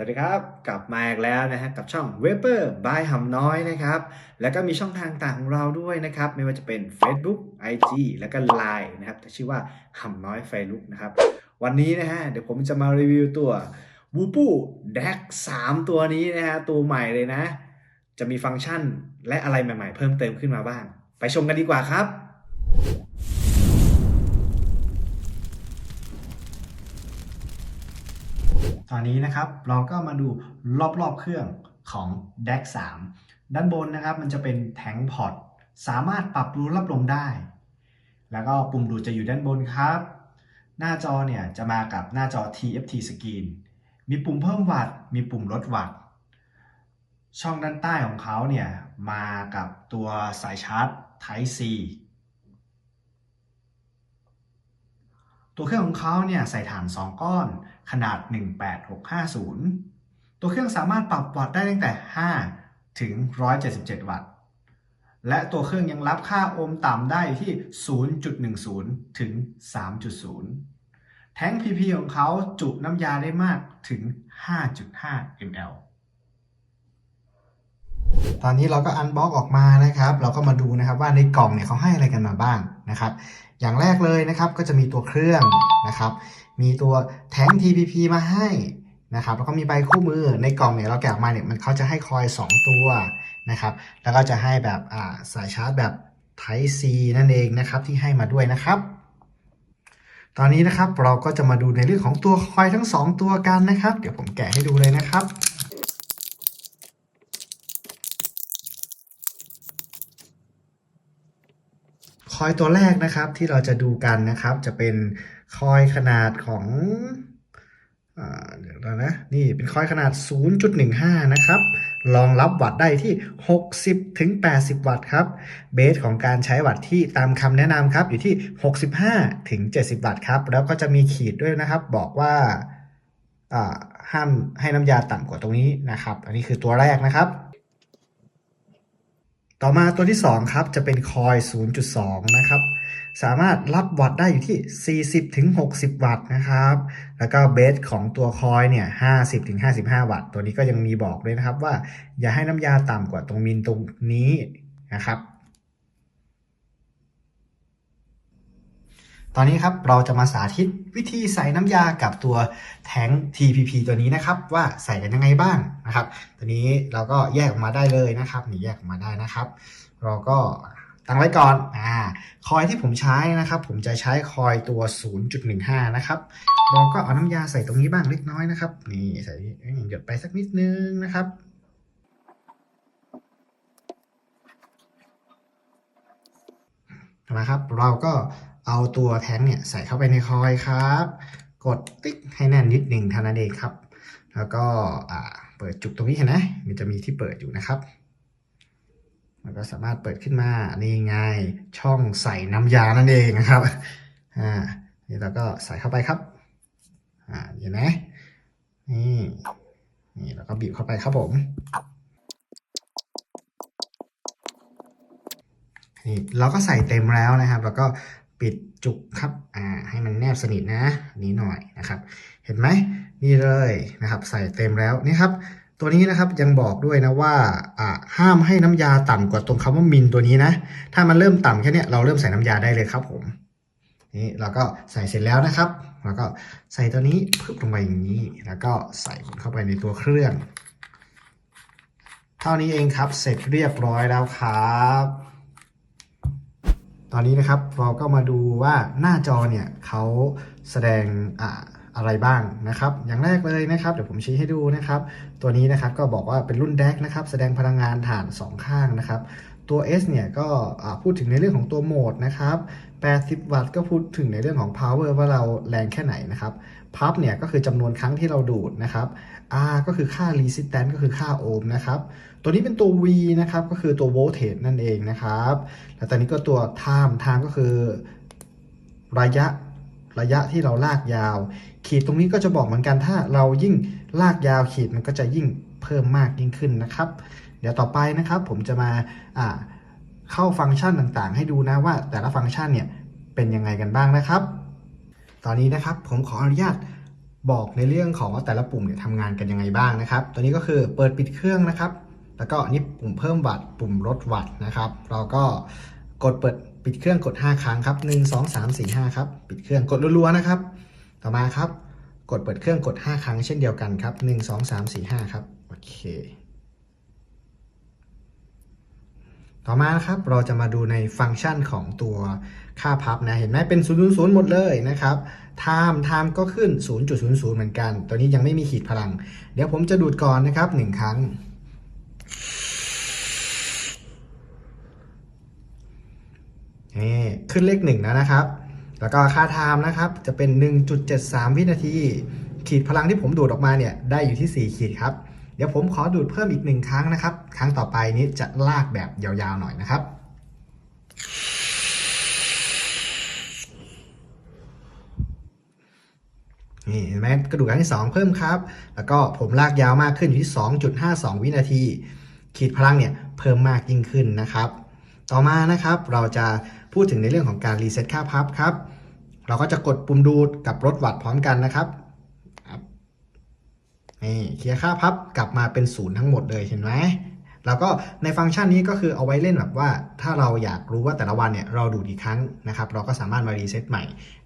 สวัสดีครับ กลับมาอีกแล้วนะฮะกับช่อง w e b e r by หำน้อยนะครับ แล้วก็มีช่องทางต่างของเราด้วยนะครับ ไม่ว่าจะเป็น Facebook IG แล้วก็ Line นะครับที่ชื่อว่าหำน้อยไฟลุกนะครับ วันนี้นะฮะเดี๋ยวผมจะมารีวิวตัว w o o p o d e c 3ตัวนี้นะฮะตัวใหม่เลยนะ จะมีฟังก์ชันและอะไรใหม่ๆ เพิ่มเติมขึ้นมาบ้าง ไปชมกันดีกว่าครับ ตอนนี้นะครับเราก็มาดูรอบๆเครื่องของ DAC 3 ด้านบนนะครับมันจะเป็นแทงพอร์ตสามารถปรับรูรับลมได้ แล้วก็ปุ่มดูดจะอยู่ด้านบนครับ หน้าจอเนี่ยจะมากับหน้าจอ TFT Screen มีปุ่มเพิ่มวัตต์มีปุ่มลดวัตต์ช่องด้านใต้ของเขาเนี่ยมากับตัวสายชาร์จ Type C ตัวเครื่องของเขาเนี่ยใส่ฐาน 2 ก้อน ขนาด 18650 ตัวเครื่องสามารถปรับวัตต์ได้ตั้งแต่ 5 ถึง 177 วัตต์ และตัวเครื่องยังรับค่าโอห์มต่ำได้ที่ 0.10 ถึง 3.0 แท้ง PP ของเขาจุน้ำยาได้มากถึง 5.5 ml ตอนนี้เราก็อันบ็อกออกมานะครับ เราก็มาดูนะครับว่าในกล่องเนี่ยเขาให้อะไรกันมาบ้างนะครับ อย่างแรกเลยนะครับก็จะมีตัวเครื่องนะครับ มีตัวแท้ง TPP มาให้นะครับ แล้วก็มีใบคู่มือในกล่องเนี่ยเราแกะออกมาเนี่ยมันเขาจะให้คอย 2 ตัวนะครับ แล้วก็จะให้แบบอ่าสายชาร์จแบบ Type C นั่นเองนะครับที่ให้มาด้วยนะครับตอนนี้นะครับเราก็จะมาดูในเรื่องของตัวคอยทั้ง 2 ตัวกันนะครับ เดี๋ยวผมแกะให้ดูเลยนะครับ คอยตัวแรกนะครับที่เราจะดูกันนะครับ จะเป็นคอยขนาดของอ่าเดี๋ยวนะนี่เป็นคอยขนาด 0.15 นะครับรองรับวัตต์ได้ที่ 60 ถึง 80 วัตต์ครับ เบสของการใช้วัตต์ที่ตามคำแนะนำครับ อยู่ที่ 65 ถึง 70 วัตต์ครับ แล้วก็จะมีขีดด้วยนะครับ บอกว่าห้ามให้น้ำยาต่ำกว่าตรงนี้นะครับ อันนี้คือตัวแรกนะครับ ต่อมาตัวที่ 2 ครับ จะเป็นคอย 0.2 นะครับ สามารถรับวัตต์ได้อยู่ที่ 40ถึง60 วัตต์นะครับ แล้วก็เบสของตัวคอยเนี่ย 50ถึง55 วัตต์ ตัวนี้ก็ยังมีบอกด้วยนะครับว่าอย่าให้น้ำยาต่ำกว่าตรงมินตรงนี้นะครับ ตอนนี้ครับเราจะมาสาธิตวิธีใส่น้ำยากับตัวแทง TPP ตัวนี้นะครับ ว่าใส่กันยังไงบ้างนะครับ ตัวนี้เราก็แยกออกมาได้เลยนะครับนี่แยกออกมาได้นะครับ เราก็ตั้งไว้ก่อนอ่าคอยที่ผมใช้นะครับ ผมจะใช้คอยตัว 0.15 นะครับเราก็เอาน้ำยาใส่ตรงนี้บ้างเล็กน้อยนะครับนี่ใส่หยดไปสักนิดนึงนะครับนะครับ เราก็ เอาตัวแท้งเนี่ยใส่เข้าไปในคอยครับ กดติ๊กให้แน่นนิดหนึ่งเท่านั้นเองครับ แล้วก็อ่าเปิดจุกตรงนี้เห็นไหมมันจะมีที่เปิดอยู่นะครับแล้วก็สามารถเปิดขึ้นมา นี่ไง ช่องใส่น้ำยานั่นเองนะครับ อ่า นี่เราก็ใส่เข้าไปครับ อ่า เห็นไหมนี่ นี่แล้วก็บีบเข้าไปครับผม นี่เราก็ใส่เต็มแล้วนะครับ แล้วก็ ปิดจุกครับ อ่า ให้มันแนบสนิทนะ นี้หน่อยนะครับ เห็นไหมนี่เลยนะครับ ใส่เต็มแล้วนี่ครับ ตัวนี้นะครับยังบอกด้วยนะว่า อ่า ห้ามให้น้ำยาต่ำกว่าตรงคำว่ามินตัวนี้นะ ถ้ามันเริ่มต่ำแค่เนี้ยเราเริ่มใส่น้ำยาได้เลยครับผม นี่เราก็ใส่เสร็จแล้วนะครับ แล้วก็ใส่ตัวนี้พึบลงไปอย่างนี้ แล้วก็ใส่เข้าไปในตัวเครื่อง เท่านี้เองครับ เสร็จเรียบร้อยแล้วครับ ตอนนี้นะครับเราก็มาดูว่าหน้าจอเนี่ยเขาแสดงอ่าอะไรบ้างนะครับ อย่างแรกเลยนะครับ เดี๋ยวผมชี้ให้ดูนะครับ ตัวนี้นะครับก็บอกว่าเป็นรุ่น DAC นะครับ แสดงพลังงานฐาน 2 ข้างนะครับ ตัว S เนี่ยก็พูดถึงในเรื่องของตัวโหมดนะครับ 80 วัตต์ก็พูดถึงในเรื่องของ power ว่าเราแรงแค่ไหนนะครับ พับเนี่ยก็คือจำนวนครั้งที่เราดูดนะครับ R ก็คือค่า resistance ก็คือค่าโอห์มนะครับ ตัวนี้เป็นตัว V นะครับ ก็คือตัว voltage นั่นเองนะครับ แล้วตอนนี้ก็ตัว time time ก็คือระยะระยะที่เราลากยาว ขีดตรงนี้ก็จะบอกเหมือนกันถ้าเรายิ่งลากยาวขีดมันก็จะยิ่งเพิ่มมากยิ่งขึ้นนะครับ เดี๋ยวต่อไปนะครับผมจะมาเข้าฟังก์ชันต่างๆ ให้ดูนะว่าแต่ละฟังก์ชันเนี่ยเป็นยังไงกันบ้างนะครับ ตอนนี้นะครับผมขออนุญาตบอกในเรื่องของว่าแต่ละปุ่มเนี่ยทำงานกันยังไงบ้างนะครับ ตัวนี้ก็คือเปิดปิดเครื่องนะครับ แล้วก็อันนี่ปุ่มเพิ่มวัตต์ปุ่มลดวัตต์นะครับ เราก็กดเปิดปิดเครื่องกด 5 ครั้งครับ 1 2 3 4 5 ครับ ปิดเครื่องกดรัวๆนะครับ ต่อมาครับ กดเปิดเครื่องกด 5 ครั้งเช่นเดียวกันครับ 1 2 3 4 5 ครับ โอเค ต่อมาครับ เราจะมาดูในฟังก์ชันของตัวค่าพับนะ เห็นไหมเป็น0 0 0หมดเลยนะครับ time time ก็ขึ้น 0.00 เหมือนกัน ตัวนี้ยังไม่มีขีดพลัง เดี๋ยวผมจะดูดก่อนนะครับ 1 ครั้ง นี่ขึ้นเลขหนึ่งแล้วนะครับ แล้วก็ค่าไทม์นะครับจะเป็น 1.73 วินาที ขีดพลังที่ผมดูดออกมาเนี่ยได้อยู่ที่ 4 ขีดครับ เดี๋ยวผมขอดูดเพิ่มอีกหนึ่งครั้งนะครับ ครั้งต่อไปนี้จะลากแบบยาวๆหน่อยนะครับนี่เห็นไหมกระดูกครั้งที่ 2 เพิ่มครับ แล้วก็ผมลากยาวมากขึ้นอยู่ที่ 2.52 วินาที ขีดพลังเนี่ยเพิ่มมากยิ่งขึ้นนะครับ ต่อมานะครับเราจะ พูดถึงในเรื่องของการรีเซ็ตค่าพับครับ เราก็จะกดปุ่มดูดกับลดวัตต์พร้อมกันนะครับนี่เคลียร์ค่าพับกลับมาเป็นศูนย์ทั้งหมดเลยเห็นไหมแล้วก็ในฟังก์ชันนี้ก็คือเอาไว้เล่นแบบว่า ถ้าเราอยากรู้ว่าแต่ละวันเนี่ยเราดูดกี่ครั้งนะครับ เราก็สามารถมารีเซ็ตใหม่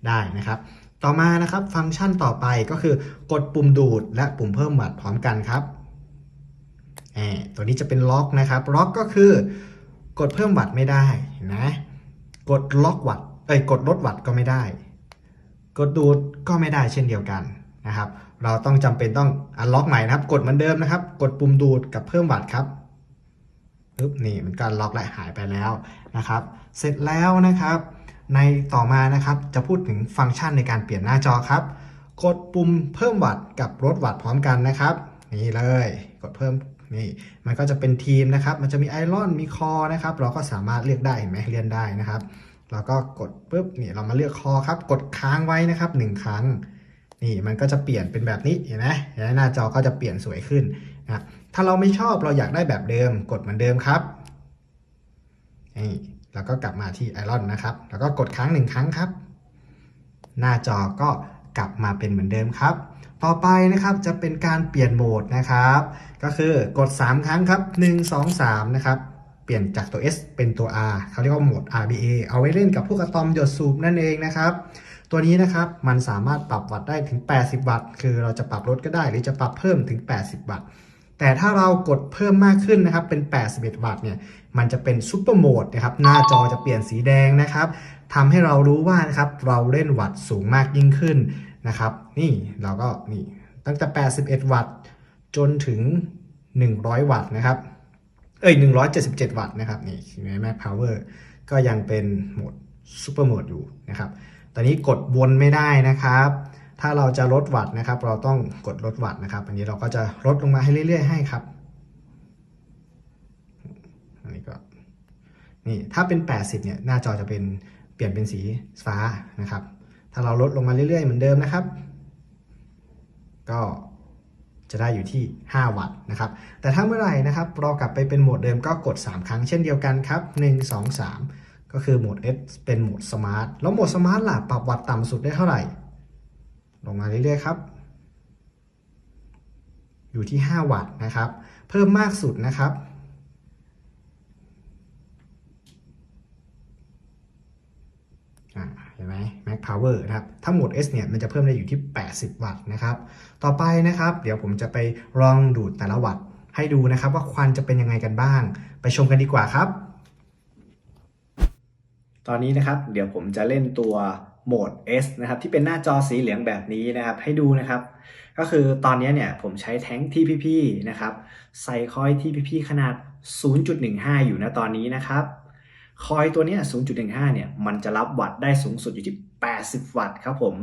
ได้นะครับ ต่อมานะครับฟังก์ชันต่อไปก็คือกดปุ่มดูดและปุ่มเพิ่มวัตต์พร้อมกันครับตัวนี้จะเป็นล็อกนะครับล็อกก็คือกดเพิ่มวัตต์ไม่ได้นไหม กดล็อกวัตเอ้ยกดลดวัตก็ไม่ได้ กดดูดก็ไม่ได้เช่นเดียวกันนะครับ เราต้องจำเป็นต้องอันล็อกใหม่นะครับ กดเหมือนเดิมนะครับ กดปุ่มดูดกับเพิ่มวัตครับปึ๊บนี่มันก็ล็อกและหายไปแล้วนะครับ เสร็จแล้วนะครับ ในต่อมานะครับจะพูดถึงฟังก์ชันในการเปลี่ยนหน้าจอครับ กดปุ่มเพิ่มวัตกับลดวัตพร้อมกันนะครับ นี่เลย กดเพิ่ม นี่มันก็จะเป็นทีมนะครับ มันจะมีไอรอนมีคอนะครับ เราก็สามารถเลือกได้เห็นไหมเลื่อนได้นะครับเราก็กดปุ๊บนี่เรามาเลือกคอครับ กดค้างไว้นะครับหนึ่งครั้ง นี่มันก็จะเปลี่ยนเป็นแบบนี้เห็นไหมเห็นไหมหน้าจอก็จะเปลี่ยนสวยขึ้นนะถ้าเราไม่ชอบเราอยากได้แบบเดิม กดเหมือนเดิมครับนี่แล้วก็กลับมาที่ไอรอนนะครับ แล้วก็กดค้างหนึ่งครั้งครับ หน้าจอก็กลับมาเป็นเหมือนเดิมครับ ต่อไปนะครับจะเป็นการเปลี่ยนโหมดนะครับ ก็คือกด 3 ครั้งครับ 1 2 3 นะครับ เปลี่ยนจากตัว S เป็นตัว R เขาเรียกว่าโหมด RBA เอาไว้เล่นกับพวกอะตอมหยดสูบนั่นเองนะครับ ตัวนี้นะครับมันสามารถปรับวัตต์ได้ถึง 80 วัตต์ คือเราจะปรับลดก็ได้หรือจะปรับเพิ่มถึง 80 วัตต์ แต่ถ้าเรากดเพิ่มมากขึ้นนะครับเป็น 81 วัตต์เนี่ย มันจะเป็นซูเปอร์โหมดนะครับ หน้าจอจะเปลี่ยนสีแดงนะครับทำให้เรารู้ว่านะครับเราเล่นวัตต์สูงมากยิ่งขึ้น นะครับ นี่เราก็นี่ตั้งแต่ 81 วัตต์ จนถึง 100 วัตต์นะครับ เอ้ย 177 วัตต์นะครับ นี่ใน Mac Power ก็ยังเป็นโหมดซูเปอร์โหมดอยู่นะครับ ตอนนี้กดวนไม่ได้นะครับ ถ้าเราจะลดวัตต์นะครับ เราต้องกดลดวัตต์นะครับ อันนี้เราก็จะลดลงมาให้เรื่อย ๆ ให้ครับ อันนี้ก็นี่ถ้าเป็น 80 เนี่ย หน้าจอจะเป็นเปลี่ยนเป็นสีฟ้านะครับ ถ้าเราลดลงมาเรื่อยๆเหมือนเดิมนะครับ ก็จะได้อยู่ที่ 5 วัตต์นะครับ แต่ถ้าเมื่อไหร่นะครับเรากลับไปเป็นโหมดเดิมก็กด 3 ครั้งเช่นเดียวกันครับ 1 2 3 ก็คือโหมด S เป็นโหมดสมาร์ท แล้วโหมดสมาร์ทล่ะปรับวัตต์ต่ำสุดได้เท่าไหร่ ลงมาเรื่อยๆครับ อยู่ที่ 5 วัตต์นะครับ เพิ่มมากสุดนะครับ อ่าเห็นไหม Mac Power นะครับ ถ้าโหมด S เนี่ย มันจะเพิ่มได้อยู่ที่ 80 วัตต์นะครับ ต่อไปนะครับ เดี๋ยวผมจะไปลองดูดแต่ละวัตต์ให้ดูนะครับ ว่าควันจะเป็นยังไงกันบ้าง ไปชมกันดีกว่าครับ ตอนนี้นะครับ เดี๋ยวผมจะเล่นตัวโหมด S นะครับ ที่เป็นหน้าจอสีเหลืองแบบนี้นะครับ ให้ดูนะครับ ก็คือตอนนี้เนี่ยผมใช้แท้ง TPP นะครับ ใส่คอย TPP ขนาด 0.15 อยู่นะตอนนี้นะครับ คอยตัวนี้ 0.15 เนี่ย มันจะรับวัตต์ได้สูงสุดอยู่ที่ 80 วัตต์ครับผม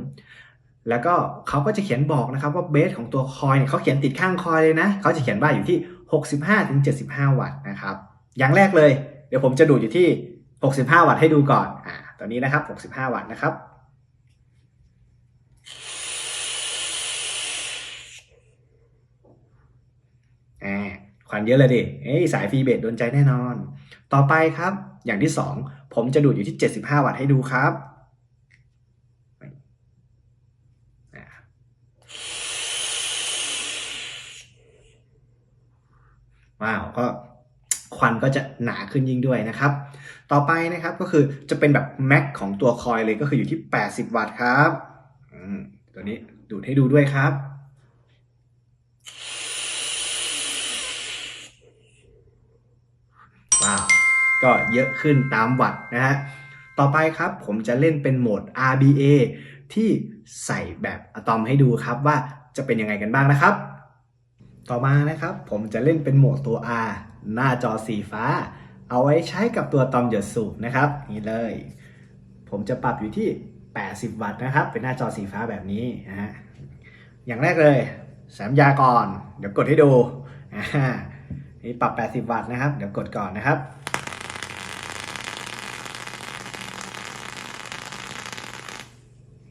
แล้วก็เขาก็จะเขียนบอกนะครับว่าเบสของตัวคอยเนี่ยเขาเขียนติดข้างคอยเลยนะ เขาจะเขียนว่าอยู่ที่ 65-75 วัตต์นะครับ อย่างแรกเลย เดี๋ยวผมจะดูอยู่ที่ 65 วัตต์ให้ดูก่อน อ่าตัวนี้นะครับ 65 วัตต์นะครับ อ่าควันเยอะเลยดิ เอ้ยสายฟรีเบสโดนใจแน่นอน ต่อไปครับ อย่างที่ 2 ผมจะดูดอยู่ที่ 75 วัตต์ให้ดูครับว้าวก็ควันก็จะหนาขึ้นยิ่งด้วยนะครับ ต่อไปนะครับก็คือจะเป็นแบบแม็กของตัวคอยเลยก็คืออยู่ที่ 80 วัตต์ครับตัวนี้ดูดให้ดูด้วยครับว้าว ก็เยอะขึ้นตามวัตต์นะฮะ ต่อไปครับผมจะเล่นเป็นโหมด RBA ที่ใส่แบบอะตอมให้ดูครับว่าจะเป็นยังไงกันบ้างนะครับ ต่อมานะครับผมจะเล่นเป็นโหมดตัว R หน้าจอสีฟ้า เอาไว้ใช้กับตัวตอมหยดสูบนะครับนี่เลย ผมจะปรับอยู่ที่ 80 วัตต์นะครับ เป็นหน้าจอสีฟ้าแบบนี้นะฮะอย่างแรกเลยแสมยาก่อน เดี๋ยวกดให้ดูอ่านี่ปรับ 80 วัตต์นะครับ เดี๋ยวกดก่อนนะครับ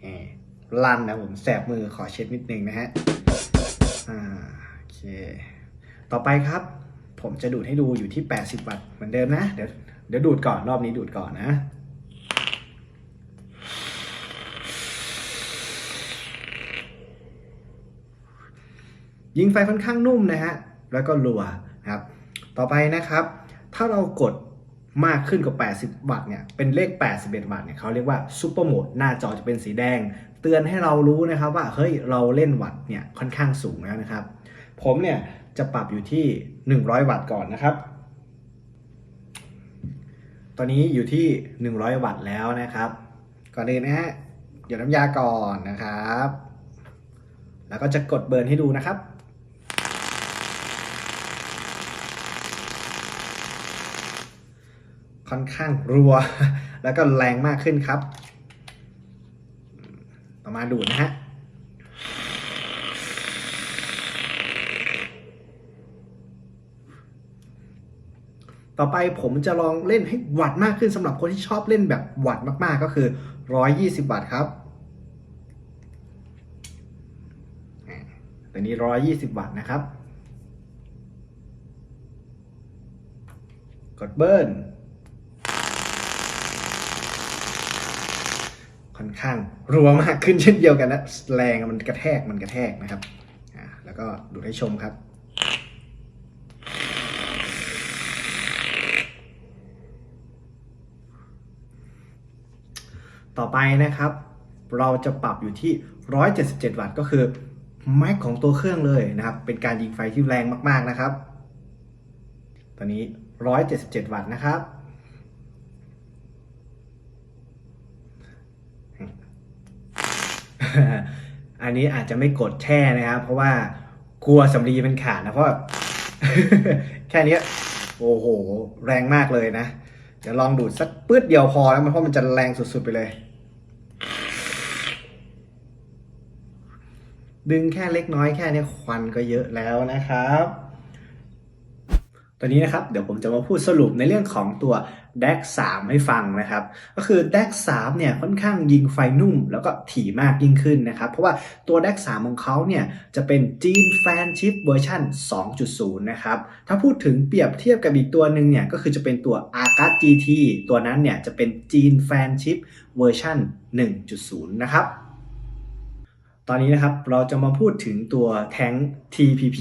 นี่ ลั่นนะผมแสบมือขอเช็ดนิดนึงนะฮะอ่าโอเค ต่อไปครับ ผมจะดูดให้ดูอยู่ที่ 80 วัตต์เหมือนเดิมนะ เดี๋ยวเดี๋ยวดูดก่อนรอบนี้ดูดก่อนนะยิงไฟค่อนข้างนุ่มนะฮะ แล้วก็รัวนะครับ ต่อไปนะครับ ถ้าเรากดมากขึ้นกว่า 80 วัตต์เนี่ย เป็นเลข 81 วัตต์เนี่ยเขาเรียกว่าซูเปอร์โหมด หน้าจอจะเป็นสีแดง เตือนให้เรารู้นะครับว่าเฮ้ยเราเล่นวัตต์เนี่ยค่อนข้างสูงแล้วนะครับ ผมเนี่ยจะปรับอยู่ที่ 100 วัตต์ก่อนนะครับ ตอนนี้อยู่ที่ 100 วัตต์แล้วนะครับ ก่อนอื่นนะฮะหยดน้ำยาก่อนนะครับ แล้วก็จะกดเบิร์นให้ดูนะครับค่อนข้างรัว แล้วก็แรงมากขึ้นครับ มาดูนะฮะต่อไปผมจะลองเล่นให้หวัดมากขึ้นสำหรับคนที่ชอบเล่นแบบหวัดมากๆก็คือ 120วัตต์ครับตัวนี้ 120 วัตต์นะครับ กดเบิร์น ค่ อนข้างรัวมากขึ้นเช่นเดียวกันนะแรงมันกระแทกมันกระแทกนะครับแล้วก็ดูดให้ชมครับต่อไปนะครับ เราจะปรับอยู่ที่ 177 วัตต์ก็คือแม็กของตัวเครื่องเลยนะครับ เป็นการยิงไฟที่แรงมาก ๆ นะครับ ตอนนี้ 177 วัตต์นะครับ อันนี้อาจจะไม่กดแช่นะครับ เพราะว่ากลัวสำลีมันขาดนะเพราะแค่นี้โอ้โห แรงมากเลยนะ เดี๋ยวลองดูดสักปื๊ดเดียวพอแล้วมันเพราะมันจะแรงสุดๆไปเลย ดึงแค่เล็กน้อยแค่นี้ควันก็เยอะแล้วนะครับ ตอนนี้นะครับเดี๋ยวผมจะมาพูดสรุปในเรื่องของตัว DAC 3ให้ฟังนะครับ ก็คือ DAC 3เนี่ยค่อนข้างยิงไฟนุ่มแล้วก็ถี่มากยิ่งขึ้นนะครับ เพราะว่าตัว DAC 3ของเขาเนี่ยจะเป็นจีนแฟนชิปเวอร์ชัน2.0 นะครับ ถ้าพูดถึงเปรียบเทียบกับอีกตัวหนึ่งเนี่ยก็คือจะเป็นตัว Arcad GT ตัวนั้นเนี่ยจะเป็นจีนแฟนชิปเวอร์ชัน1.0 นะครับตอนนี้นะครับเราจะมาพูดถึงตัวแท้ง TPP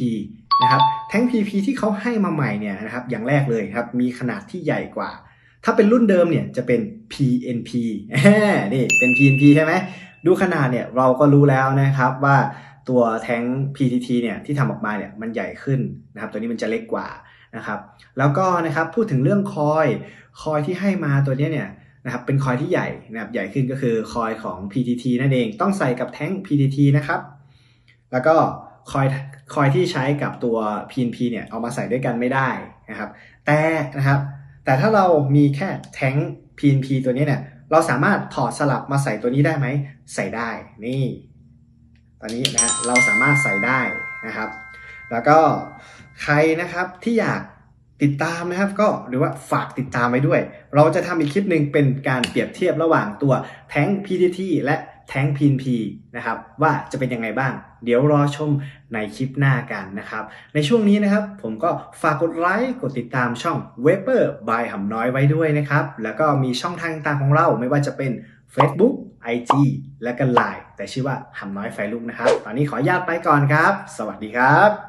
นะครับแท้ง PP ที่เขาให้มาใหม่เนี่ยนะครับอย่างแรกเลยครับมีขนาดที่ใหญ่กว่า ถ้าเป็นรุ่นเดิมเนี่ยจะเป็น PNP นี่เป็น PNP ใช่ไหมดูขนาดเนี่ยเราก็รู้แล้วนะครับว่าตัวแท้ง PTT เนี่ยที่ทำออกมาเนี่ยมันใหญ่ขึ้นนะครับตัวนี้มันจะเล็กกว่านะครับแล้วก็นะครับพูดถึงเรื่องคอยคอยที่ให้มาตัวนี้เนี่ยนะครับเป็นคอยที่ใหญ่นะครับใหญ่ขึ้นก็คือคอยของ PTT นั่นเองต้องใส่กับแท้ง PTT นะครับแล้วก็ คอยคอยที่ใช้กับตัว PNP เนี่ยเอามาใส่ด้วยกันไม่ได้นะครับ แต่นะครับ แต่ถ้าเรามีแค่แท้ง PNP ตัวนี้เนี่ย เราสามารถถอดสลับมาใส่ตัวนี้ได้ไหม ใส่ได้ นี่ ตอนนี้นะฮะเราสามารถใส่ได้นะครับ แล้วก็ใครนะครับที่อยาก ติดตามนะครับก็หรือว่าฝากติดตามไว้ด้วย เราจะทำอีกคลิปหนึ่งเป็นการเปรียบเทียบระหว่างตัวแท้ง PTT และแท้ง PNP นะครับว่าจะเป็นยังไงบ้าง เดี๋ยวรอชมในคลิปหน้ากันนะครับ ในช่วงนี้นะครับผมก็ฝากกดไลค์กดติดตามช่อง w e b e r by หำน้อยไว้ด้วยนะครับ แล้วก็มีช่องทางต่างของเราไม่ว่าจะเป็น Facebook IG และก็ Line แต่ชื่อว่าหำน้อยไฟลุกนะครับ ตอนนี้ขออนุญาตไปก่อนครับ สวัสดีครับ